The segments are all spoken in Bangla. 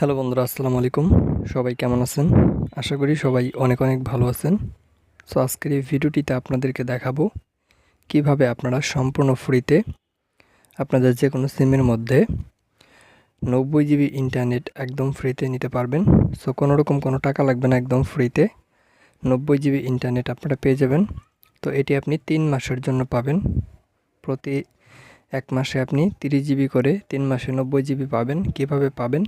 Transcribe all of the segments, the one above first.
হ্যালো বন্ধুরা, আসসালামু আলাইকুম। সবাই কেমন আছেন? আশা করি সবাই অনেক অনেক ভালো আছেন। সো আজকের এই ভিডিওটিতে আপনাদেরকে দেখাবো কীভাবে আপনারা সম্পূর্ণ ফ্রিতে আপনাদের যে কোনো সিমের মধ্যে নব্বই জিবি ইন্টারনেট একদম ফ্রিতে নিতে পারবেন। সো কোনো রকম কোনো টাকা লাগবে না একদম ফ্রিতে। নব্বই জিবি ইন্টারনেট আপনারা পেয়ে যাবেন। তো এটি আপনি তিন মাসের জন্য পাবেন। প্রতি এক মাসে আপনি তিরিশ জিবি করে তিন মাসে নব্বই জিবি পাবেন। কীভাবে পাবেন?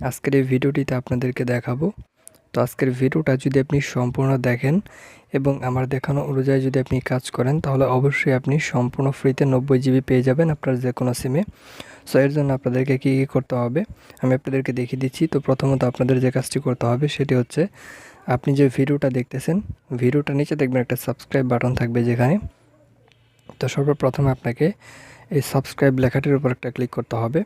আজকের এই ভিডিওটিতে আপনাদেরকে দেখাবো। তো আজকের ভিডিওটা যদি আপনি সম্পূর্ণ দেখেন এবং আমার দেখানো অনুযায়ী যদি আপনি কাজ করেন, তাহলে অবশ্যই আপনি সম্পূর্ণ ফ্রিতে নব্বই জিবি পেয়ে যাবেন আপনার যে কোনো সিমে সো এর জন্য আপনাদেরকে কী কী করতে হবে? আমি আপনাদেরকে দেখিয়ে দিচ্ছি। তো প্রথমত আপনাদের যে কাজটি করতে হবে, সেটি হচ্ছে আপনি যে ভিডিওটা দেখতেছেন ভিডিওটা নিচে দেখবেন একটা সাবস্ক্রাইব বাটন থাকবে যেখানে। তো সর্বপ্রথমে আপনাকে এই সাবস্ক্রাইব লেখাটির উপর একটা ক্লিক করতে হবে।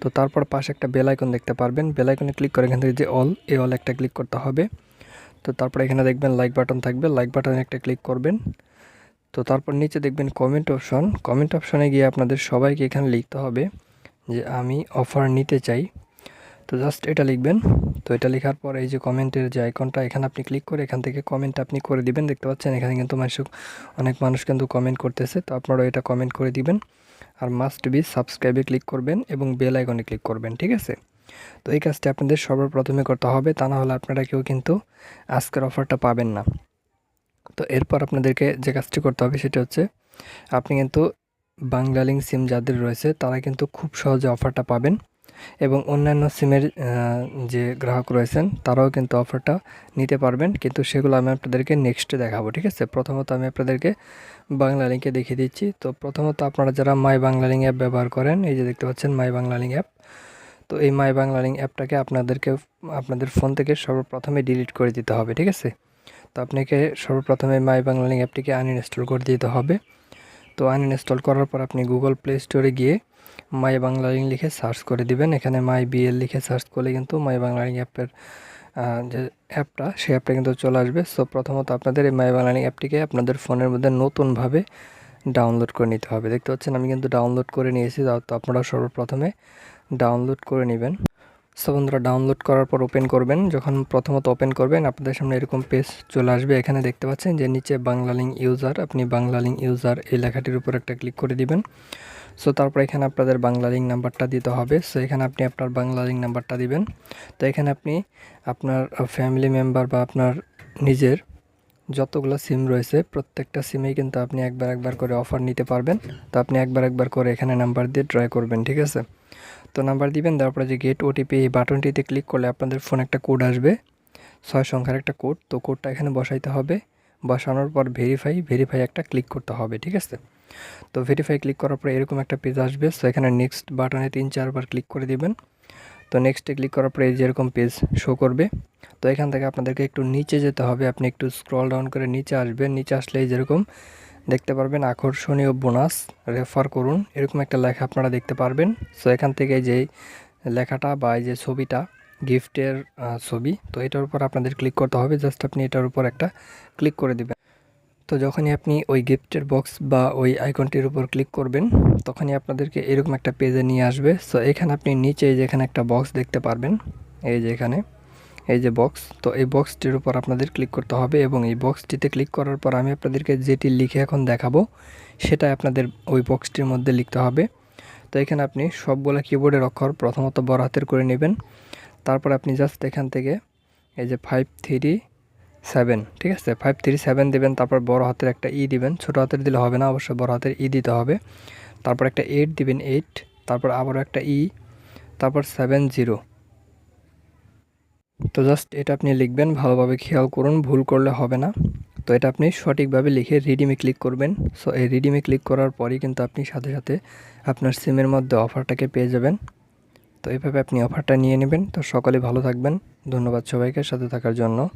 তো তারপর পাশে একটা বেল আইকন দেখতে পারবেন। বেল আইকনে ক্লিক করে এখান থেকে যে অল এই অল একটা ক্লিক করতে হবে। তো তারপর এখানে দেখবেন লাইক বাটন থাকবে। লাইক বাটনে একটা ক্লিক করবেন। তো তারপর নিচে দেখবেন কমেন্ট অপশন কমেন্ট অপশনে গিয়ে আপনাদের সবাইকে এখানে লিখতে হবে যে, আমি অফার নিতে চাই। তো জাস্ট এটা লিখবেন। তো এটা লেখার পর এই যে কমেন্টের যে আইকনটা এখানে আপনি ক্লিক করে এখান থেকে কমেন্ট আপনি করে দিবেন। দেখতে পাচ্ছেন এখানে কিন্তু মানুষ, অনেক মানুষ কিন্তু কমেন্ট করতেছে। তো আপনারাও এটা কমেন্ট করে দিবেন। আর মাস্ট বি সাবস্ক্রাইবে ক্লিক করবেন এবং বেল আইকনে ক্লিক করবেন, ঠিক আছে? তো এই কাজটি আপনাদের সর্বপ্রথমে করতে হবে, তা না হলে আপনারা কেউ কিন্তু আজকের অফারটা পাবেন না। তো এরপর আপনাদেরকে যে কাজটি করতে হবে সেটা হচ্ছে, আপনি কিন্তু বাংলালিং সিম যাদের রয়েছে, তারা কিন্তু খুব সহজে অফারটা পাবেন। এবং অন্যান্য সিমের যে গ্রাহক রয়েছেন, তারাও কিন্তু অফারটা নিতে পারবেন। কিন্তু সেগুলো আমি আপনাদেরকে নেক্সটে দেখাবো, ঠিক আছে? প্রথমত আমি আপনাদেরকে বাংলা লিঙ্কে দেখিয়ে দিচ্ছি। তো প্রথমত আপনারা যারা মাই বাংলা লিঙ্ক অ্যাপ ব্যবহার করেন, এই যে দেখতে পাচ্ছেন মাই বাংলা লিঙ্ক অ্যাপ তো এই মাই বাংলা লিঙ্ক অ্যাপটাকে আপনাদেরকে, আপনাদের ফোন থেকে সর্বপ্রথমে ডিলিট করে দিতে হবে, ঠিক আছে? তো আপনাকে সর্বপ্রথমে মাই বাংলা লিঙ্ক অ্যাপটিকে আনইনস্টল করে দিতে হবে। তো আনইনস্টল করার পর আপনি গুগল প্লে স্টোরে গিয়ে মাই বাংলা লিঙ্ক লিখে সার্চ করে দিবেন। এখানে মাই বিএল লিখে সার্চ করলে কিন্তু মাই বাংলা লিঙ্ক অ্যাপের যে অ্যাপটা সেই অ্যাপটা কিন্তু চলে আসবে। সো প্রথমত আপনাদের এই মাই বাংলা লিঙ্ক অ্যাপটিকে আপনাদের ফোনের মধ্যে নতুনভাবে ডাউনলোড করে নিতে হবে। দেখতে পাচ্ছেন, আমি কিন্তু ডাউনলোড করে নিয়েছি। তো আপনারা সর্বপ্রথমে ডাউনলোড করে নেবেন। সো বন্ধুরা ডাউনলোড করার পর ওপেন করবেন। যখন প্রথমত ওপেন করবেন, আপনাদের সামনে এরকম পেজ চলে আসবে। এখানে দেখতে পাচ্ছেন যে নিচে বাংলা লিঙ্ক ইউজার আপনি বাংলা লিঙ্ক ইউজার এই লেখাটির উপর একটা ক্লিক করে দিবেন। সো তারপর এখানে আপনাদের বাংলা লিঙ্ক নাম্বারটা দিতে হবে। সো এখানে আপনি আপনার বাংলা লিঙ্ক নাম্বারটা দিবেন। তো এখানে আপনি আপনার ফ্যামিলি মেম্বার বা আপনার নিজের যতগুলো সিম রয়েছে, প্রত্যেকটা সিমেই কিন্তু আপনি একবার একবার করে অফার নিতে পারবেন। তো আপনি একবার একবার করে এখানে নাম্বার দিয়ে ট্রাই করবেন, ঠিক আছে? তো নাম্বার দিবেন তারপরে যে গেট ওটিপি এই বাটনটিতে ক্লিক করলে আপনাদের ফোন একটা কোড আসবে। ছয় সংখ্যার একটা কোড তো কোডটা এখানে বসাইতে হবে। বসানোর পর ভেরিফাই ভেরিফাই একটা ক্লিক করতে হবে, ঠিক আছে? তো ভেরিফাই ক্লিক করার পরে এরকম একটা পেজ আসবে। সো এখানে নেক্সট বাটনে তিন, চারবার ক্লিক করে দিবেন। তো নেক্সটে ক্লিক করার পরে যেরকম পেজ শো করবে। তো এখান থেকে আপনাদেরকে একটু নিচে যেতে হবে। আপনি একটু স্ক্রল ডাউন করে নিচে আসবেন। নিচে আসলে যেরকম দেখতে পারবেন আকর্ষণীয় বোনাস রেফার করুন। এরকম একটা লেখা আপনারা দেখতে পারবেন। সো এখান থেকে যে লেখাটা বা এই যে ছবিটা গিফটের ছবি, তো এটার উপর আপনাদের ক্লিক করতে হবে। জাস্ট আপনি এটার উপর একটা ক্লিক করে দিবেন। তো যখনই আপনি ওই গিফটের বক্স বা ওই আইকনটির উপর ক্লিক করবেন, তখনই আপনাদেরকে এরকম একটা পেজে নিয়ে আসবে। সো এখানে আপনি নিচে যেখানে একটা বক্স দেখতে পারবেন, এই যে এখানে, এই যে বক্স তো এই বক্সটির উপর আপনাদের ক্লিক করতে হবে এবং এই বক্সটিতে ক্লিক করার পর আমি আপনাদেরকে যেটি লিখে এখন দেখাবো সেটা আপনাদের ওই বক্সটির মধ্যে লিখতে হবে। তো এখানে আপনি সবগুলো কিবোর্ডের অক্ষর প্রথমত বড় হাতের করে নেবেন, তারপর আপনি জাস্ট এখান থেকে এই যে ফাইভ থ্রি সেভেন ঠিক আছে? ফাইভ থ্রি সেভেন দেবেন, তারপর বড় হাতের একটা ই দিবেন। ছোটো হাতের দিলে হবে না অবশ্যই বড় হাতের ই দিতে হবে। তারপর একটা এইট দিবেন এইট তারপর আবারও একটা ই তারপর সেভেন জিরো তো জাস্ট এটা আপনি লিখবেন, ভালোভাবে খেয়াল করুন, ভুল করলে হবে না। তো এটা আপনি সঠিকভাবে লিখে রিডিমে ক্লিক করবেন। সো এই রিডিমে ক্লিক করার পরই কিন্তু আপনি সাথে সাথে আপনার সিমের মধ্যে অফারটাকে পেয়ে যাবেন। তো এইভাবে আপনি অফারটা নিয়ে নেবেন। তো সকলে ভালো থাকবেন। ধন্যবাদ সবাইকে, সাথে থাকার জন্য।